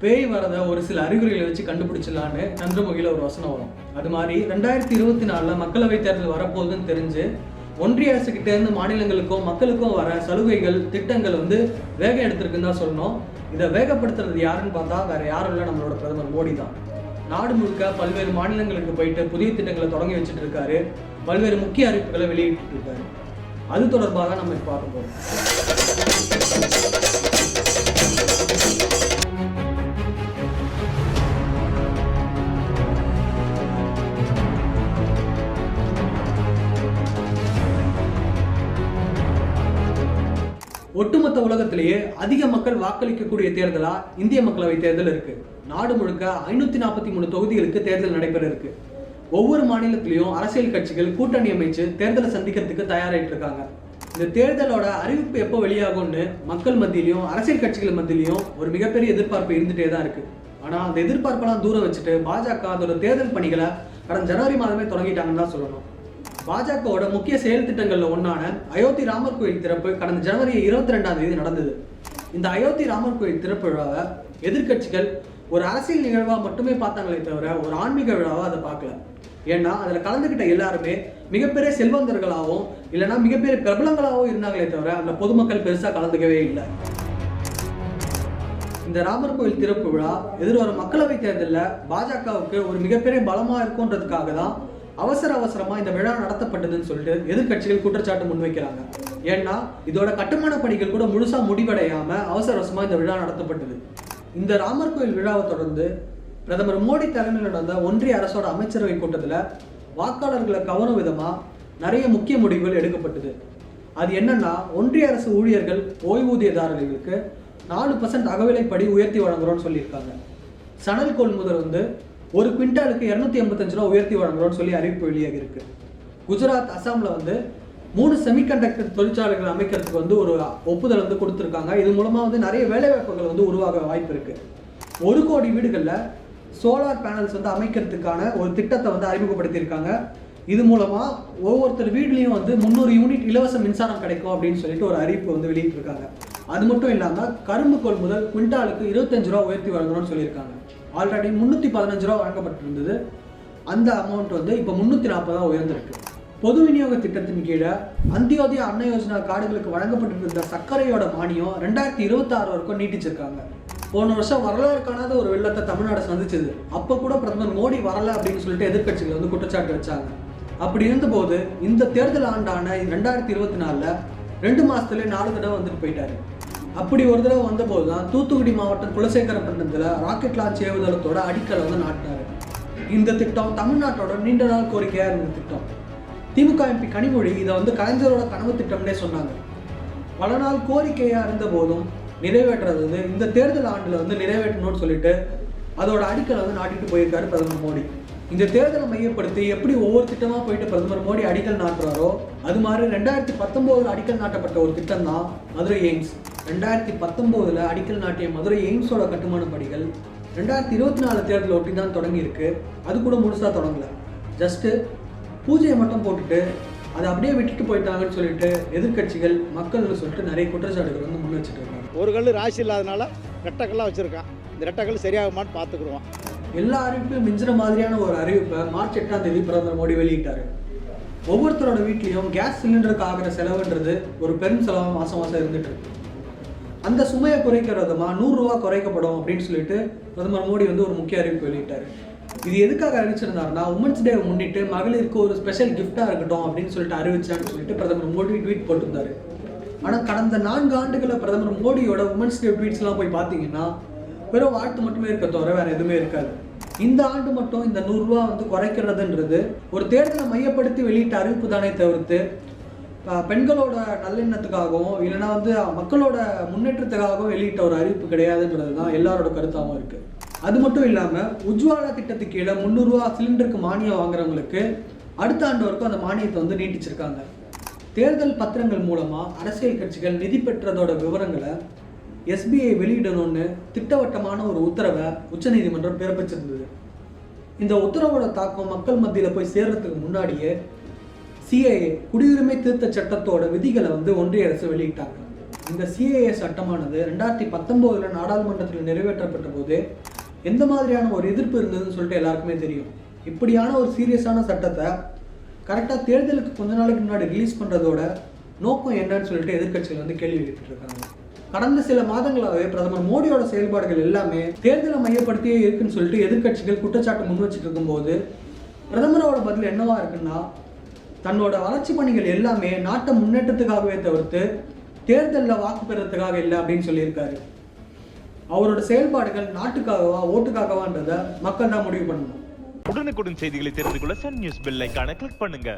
பேய் வரத ஒரு சில அறிகுறிகளை வச்சு கண்டுபிடிச்சிடலான்னு சந்திரமுகியில் ஒரு வசனம் வரும். அது மாதிரி ரெண்டாயிரத்தி இருபத்தி நாலில் மக்களவை தேர்தல் வரப்போகுதுன்னு தெரிஞ்சு ஒன்றிய அரசு இருந்து மாநிலங்களுக்கும் மக்களுக்கும் வர சலுகைகள் திட்டங்கள் வந்து வேகம் எடுத்திருக்குன்னு தான் சொல்லணும். இதை வேகப்படுத்துறது யாருன்னு பார்த்தா வேற யாரும் இல்லை நம்மளோட பிரதமர் மோடி தான். நாடு முழுக்க பல்வேறு மாநிலங்களுக்கு போயிட்டு புதிய திட்டங்களை தொடங்கி வச்சுட்டு இருக்காரு. பல்வேறு முக்கிய அறிவிப்புகளை வெளியிட்டு இருக்காரு. அது தொடர்பாக தான் நம்ம பார்க்க போகிறோம் ஒட்டுமொத்த உலகத்திலேயே அதிக மக்கள் வாக்களிக்கக்கூடிய தேர்தலா இந்திய மக்களவை தேர்தல் இருக்கு. நாடு முழுக்க ஐநூத்தி நாற்பத்தி மூணு தொகுதிகளுக்கு தேர்தல் நடைபெற இருக்கு. ஒவ்வொரு மாநிலத்திலையும் அரசியல் கட்சிகள் கூட்டணி அமைச்சு தேர்தலை சந்திக்கிறதுக்கு தயாராயிட்டு இருக்காங்க இந்த தேர்தலோட அறிவிப்பு எப்போ வெளியாகும்னு மக்கள் மத்தியிலையும் அரசியல் கட்சிகள் மத்தியிலையும் ஒரு மிகப்பெரிய எதிர்பார்ப்பு இருந்துட்டே தான் இருக்கு. ஆனா அந்த எதிர்பார்ப்பெல்லாம் தூரம் வச்சுட்டு பாஜக அதோட தேர்தல் பணிகளை கடந்த ஜனவரி மாதமே தொடங்கிட்டாங்கன்னு தான் சொல்லணும். பாஜகவோட முக்கிய செயல் திட்டங்களில் ஒன்றான அயோத்தி ராமர் கோயில் திறப்பு கடந்த ஜனவரி இருபத்தி ரெண்டாம் தேதி நடந்தது. இந்த அயோத்தி ராமர் கோயில் திறப்பு விழாவை எதிர்க்கட்சிகள் ஒரு அரசியல் நிகழ்வாக மட்டுமே பார்த்தாங்களே தவிர ஒரு ஆன்மீக விழாவாக அதை பார்க்கல. ஏன்னா அதில் கலந்துக்கிட்ட எல்லாருமே மிகப்பெரிய செல்வந்தர்களாகவும் இல்லைன்னா மிகப்பெரிய பிரபலங்களாகவும் இருந்தாங்களே தவிர அதில் பொதுமக்கள் பெருசாக கலந்துக்கவே இல்லை. இந்த ராமர் கோயில் திறப்பு விழா எதிர்வரும் மக்களவை தேர்தலில் பாஜகவுக்கு ஒரு மிகப்பெரிய பலமாக இருக்கும்ன்றதுக்காக தான் அவசர அவசரமா இந்த விழா நடத்தப்பட்டதுன்னு சொல்லிட்டு எதிர்க்கட்சிகள் குற்றச்சாட்டு முன்வைக்கிறாங்க. ஏன்னா இதோட கட்டுமான பணிகள் கூட முழுசா முடிவடையாம அவசர அவசரமா இந்த விழா நடத்தப்பட்டது. இந்த ராமர் கோயில் விழாவை தொடர்ந்து பிரதமர் மோடி தலைமையில் நடந்த ஒன்றிய அரசோட அமைச்சரவை கூட்டத்தில் வாக்காளர்களை கவரும் விதமாக நிறைய முக்கிய முடிவுகள் எடுக்கப்பட்டது. அது என்னன்னா ஒன்றிய அரசு ஊழியர்கள் ஓய்வூதியதாரர்களுக்கு நாலு பர்சன்ட் அகவிலைப்படி உயர்த்தி வழங்குறோம்னு சொல்லியிருக்காங்க. சணல் கொள்முதல் வந்து ஒரு குவிண்டாலுக்கு இரநூத்தி எண்பத்தஞ்சு ரூபா உயர்த்தி வழங்குறோம்னு சொல்லி அறிவிப்பு வெளியாகி இருக்கு. குஜராத் அசாமில் வந்து மூணு செமிகண்டக்டர் தொழிற்சாலைகள் அமைக்கிறதுக்கு வந்து ஒரு ஒப்புதல் வந்து கொடுத்துருக்காங்க. இது மூலமாக வந்து நிறைய வேலைவாய்ப்புகள் வந்து உருவாக வாய்ப்பு இருக்கு. ஒரு கோடி வீடுகளில் சோலார் பேனல்ஸ் வந்து அமைக்கிறதுக்கான ஒரு திட்டத்தை வந்து அறிமுகப்படுத்தியிருக்காங்க. இது மூலமாக ஒவ்வொருத்தர் வீட்லேயும் வந்து முந்நூறு யூனிட் இலவச மின்சாரம் கிடைக்கும் அப்படின்னு சொல்லிட்டு ஒரு அறிவிப்பு வந்து வெளியிட்டிருக்காங்க. அது மட்டும் இல்லாமல் கரும்பு கொள்முதல் குவிண்டாலுக்கு இருபத்தஞ்சு ரூபா உயர்த்தி வழங்கணும்னு சொல்லியிருக்காங்க. ஆல்ரெடி முந்நூற்றி பதினஞ்சு ரூபா வழங்கப்பட்டிருந்தது. அந்த அமௌண்ட் வந்து இப்போ முந்நூற்றி நாற்பதாக உயர்ந்திருக்கு. பொது விநியோக திட்டத்தின் கீழே அந்தியோதய அன்ன யோஜனா கார்டுகளுக்கு வழங்கப்பட்டிருந்த சர்க்கரையோட மானியம் ரெண்டாயிரத்தி இருபத்தாறு வரைக்கும் நீட்டிச்சிருக்காங்க. போன வருஷம் வரலாறு காணாத ஒரு வெள்ளத்தை தமிழ்நாடு சந்திச்சது. அப்போ கூட பிரதமர் மோடி வரல அப்படின்னு சொல்லிட்டு எதிர்கட்சிகள் வந்து குற்றச்சாட்டு வச்சாங்க. அப்படி இருந்தபோது இந்த தேர்தல் ஆண்டான ரெண்டாயிரத்தி இருபத்தி நாலில் ரெண்டு மாதத்துலேயே நாலு தடவை வந்துட்டு போயிட்டாரு. அப்படி ஒரு தடவை வந்தபோது தான் தூத்துக்குடி மாவட்டம் குலசேகரப்பட்டினத்தில் ராக்கெட் லான்ச் ஏவுதளத்தோட அடிக்கல் வந்து நாட்டினாரு. இந்த திட்டம் தமிழ்நாட்டோட நீண்ட நாள் கோரிக்கையாக இருந்த திட்டம். திமுக எம்பி கனிமொழி இதை வந்து கலைஞரோட கனவு திட்டம்னே சொன்னாங்க. பல நாள் கோரிக்கையாக இருந்த போதும் நிறைவேற்றுறது இந்த தேர்தல் ஆண்டில் வந்து நிறைவேற்றணும்னு சொல்லிட்டு அதோட அடிக்கலை வந்து நாட்டிட்டு போயிருக்காரு பிரதமர் மோடி. இந்த தேர்தலை மையப்படுத்தி எப்படி ஒவ்வொரு திட்டமாக போயிட்டு பிரதமர் மோடி அடிக்கல் நாட்டுறாரோ அது மாதிரி ரெண்டாயிரத்தி பத்தொம்போதில் அடிக்கல் நாட்டப்பட்ட ஒரு திட்டம் தான் மதுரை எய்ம்ஸ். ரெண்டாயிரத்தி பத்தொம்போதில் அடிக்கல் நாட்டிய மதுரை எய்ம்ஸோட கட்டுமான பணிகள் ரெண்டாயிரத்தி இருபத்தி நாலு தேர்தல் ஒட்டி தான் தொடங்கியிருக்கு. அது கூட முழுசாக தொடங்கல. ஜஸ்ட்டு பூஜையை மட்டும் போட்டுட்டு அதை அப்படியே விட்டுட்டு போயிட்டாங்கன்னு சொல்லிட்டு எதிர்க்கட்சிகள் மக்கள்னு சொல்லிட்டு நிறைய குற்றச்சாட்டுகள் வந்து முன் வச்சுட்டு இருக்காங்க. ஒரு கல் ராசி இல்லாதனால ரெட்டைக்கல்லாம் வச்சுருக்கான். இந்த ரெட்டைக்கல் சரியாகுமான்னு பார்த்துக்குருவோம் எல்லா அறிவிப்பையும் மிஞ்சின மாதிரியான ஒரு அறிவிப்பை மார்ச் எட்டாம் தேதி பிரதமர் மோடி வெளியிட்டாரு. ஒவ்வொருத்தரோட வீட்லேயும் கேஸ் சிலிண்டருக்கு ஆகிற செலவுன்றது ஒரு பெரும் செலவாக மாதம் மாதம் இருந்துட்டு இருக்கு. அந்த சுமையை குறைக்கிற விதமாக நூறுரூவா குறைக்கப்படும் அப்படின்னு சொல்லிட்டு பிரதமர் மோடி வந்து ஒரு முக்கிய அறிவிப்பு வெளியிட்டார். இது எதுக்காக அறிவிச்சிருந்தாருன்னா உமன்ஸ் டே முன்னிட்டு மகளிருக்கு ஒரு ஸ்பெஷல் கிஃப்டாக இருக்கட்டும் அப்படின்னு சொல்லிட்டு அறிவிச்சான்னு சொல்லிட்டு பிரதமர் மோடி ட்வீட் போட்டிருந்தாரு. ஆனால் கடந்த நான்கு ஆண்டுகளில் பிரதமர் மோடியோட உமன்ஸ் டே ட்வீட்ஸ்லாம் போய் பார்த்தீங்கன்னா வெறும் வாழ்த்து மட்டுமே இருக்க தவிர வேறு எதுவுமே இருக்காது. இந்த ஆண்டு மட்டும் இந்த நூறுரூவா வந்து குறைக்கிறதுன்றது ஒரு தேர்தலை மையப்படுத்தி வெளியிட்ட அறிவிப்பு தானே தவிர்த்து பெண்களோட நல்லெண்ணத்துக்காகவும் இல்லைன்னா வந்து மக்களோட முன்னேற்றத்துக்காகவும் வெளியிட்ட ஒரு அறிவிப்பு கிடையாதுன்றது தான் எல்லாரோட கருத்தாகவும் இருக்கு. அது மட்டும் இல்லாமல் உஜ்வாலா திட்டத்துக்கு கீழே முந்நூறுரூவா சிலிண்டருக்கு மானியம் வாங்குறவங்களுக்கு அடுத்த ஆண்டு வரைக்கும் அந்த மானியத்தை வந்து நீட்டிச்சிருக்காங்க. தேர்தல் பத்திரங்கள் மூலமாக அரசியல் கட்சிகள் நிதி பெற்றதோட விவரங்களை எஸ்பிஐ வெளியிடணும்னு திட்டவட்டமான ஒரு உத்தரவை உச்சநீதிமன்றம் பிறப்பிச்சிருந்தது. இந்த உத்தரவோட தாக்கம் மக்கள் மத்தியில் போய் சேர்றதுக்கு முன்னாடியே சிஏஏ குடியுரிமை திருத்த சட்டத்தோட விதிகளை வந்து ஒன்றிய அரசு வெளியிட்டாங்க. இந்த சிஏஏ சட்டமானது ரெண்டாயிரத்தி பத்தொம்போதில் நாடாளுமன்றத்தில் நிறைவேற்றப்பட்ட போது எந்த மாதிரியான ஒரு எதிர்ப்பு இருந்ததுன்னு சொல்லிட்டு எல்லாருக்குமே தெரியும். இப்படியான ஒரு சீரியஸான சட்டத்தை கரெக்டாக தேர்தலுக்கு கொஞ்ச நாளைக்கு முன்னாடி ரிலீஸ் பண்ணுறதோட நோக்கம் என்னன்னு சொல்லிட்டு எதிர்க்கட்சிகள் வந்து கேள்வி எழுப்பிட்டு இருக்காங்க கடந்த சில மாதங்களாகவே பிரதமர் மோடியோட செயல்பாடுகள் எல்லாமே தேர்தலை மையப்படுத்தியே இருக்குன்னு சொல்லிட்டு எதிர்க்கட்சிகள் குற்றச்சாட்டு முன் வச்சுட்டு இருக்கும்போது பிரதமரோட பதில் என்னவா இருக்குன்னா தன்னோட வளர்ச்சி பணிகள் எல்லாமே நாட்டை முன்னேற்றத்துக்காகவே தவிர்த்து தேர்தலில் வாக்கு பெறத்துக்காக இல்லை அப்படின்னு சொல்லியிருக்காரு. அவரோட செயல்பாடுகள் நாட்டுக்காகவா ஓட்டுக்காகவான்றதை மக்கள் தான் முடிவு பண்ணணும். உடனுக்குடன் செய்திகளை தெரிந்து கொள்ள சன் நியூஸ் பெல் ஐக்கான கிளிக் பண்ணுங்க.